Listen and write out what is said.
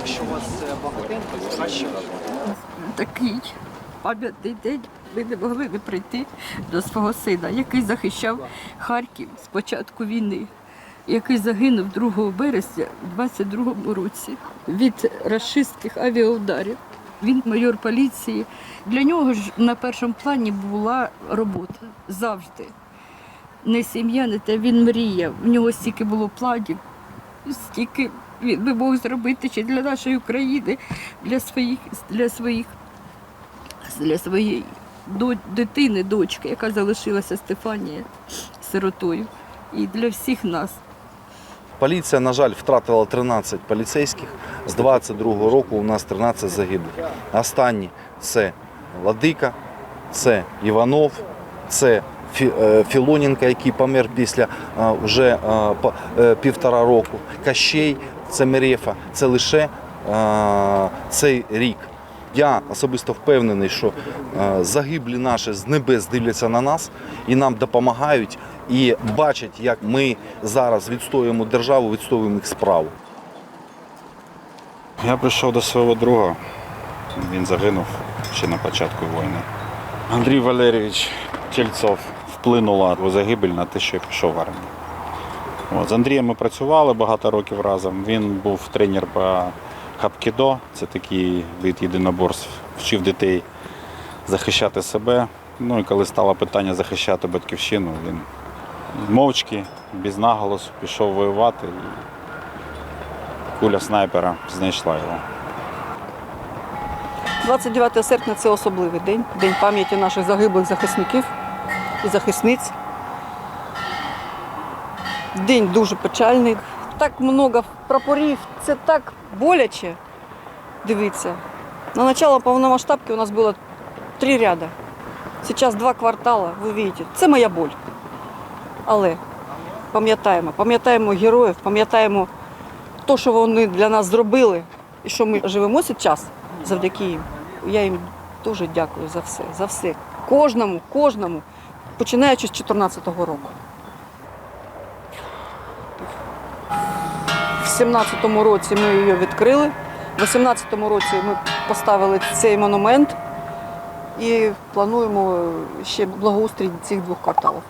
якщо у вас е, багатенько, то краще такий пам'ятний день ми не могли не прийти до свого сина, який захищав Харків з початку війни, який загинув 2 березня у 22-му році від рашистських авіаударів. Він майор поліції. Для нього ж на першому плані була робота завжди. Не сім'я, не те він мріяв. В нього стільки було планів, стільки він би мог зробити ще для нашої України, для своїх, для своїх, для своєї дитини, дочки, яка залишилася Стефанія сиротою. І для всіх нас. Поліція, на жаль, втратила 13 поліцейських. З 22-го року у нас 13 загиблих. Останні це Ладика, це Іванов, це е, Філоненко, який помер після е, вже е, півтора року. Кащей, це Мерефа, це лише е, цей рік. Я особисто впевнений, що е, загиблі наші з небес дивляться на нас і нам допомагають, і бачать, як ми зараз відстоюємо державу, відстоюємо їх справу. Я прийшов до свого друга. Він загинув ще на початку війни. Андрій Валерійович Тільцов вплинула його загибель на те, що я пішов в армію. От, з Андрієм ми працювали багато років разом. Він був тренер по хапкідо, це такий вид єдиноборств, вчив дітей захищати себе. Ну і коли стало питання захищати батьківщину, він мовчки, без наголосу пішов воювати. І куля снайпера знайшла його. 29 серпня це особливий день, день пам'яті наших загиблих захисників і захисниць. День дуже печальний. Так много прапорів, це так боляче. Дивіться. На начало повномасштабки у нас було три ряда. Зараз два квартали, ви бачите. Це моя боль. Але пам'ятаємо, пам'ятаємо героїв, пам'ятаємо те, що вони для нас зробили, і що ми живемо зараз завдяки їм. Я їм дуже дякую за все, за все. Кожному, кожному, починаючи з 2014 року. 17-му році ми її відкрили. В 18-му році ми поставили цей монумент і плануємо ще благоустрій цих двох кварталів.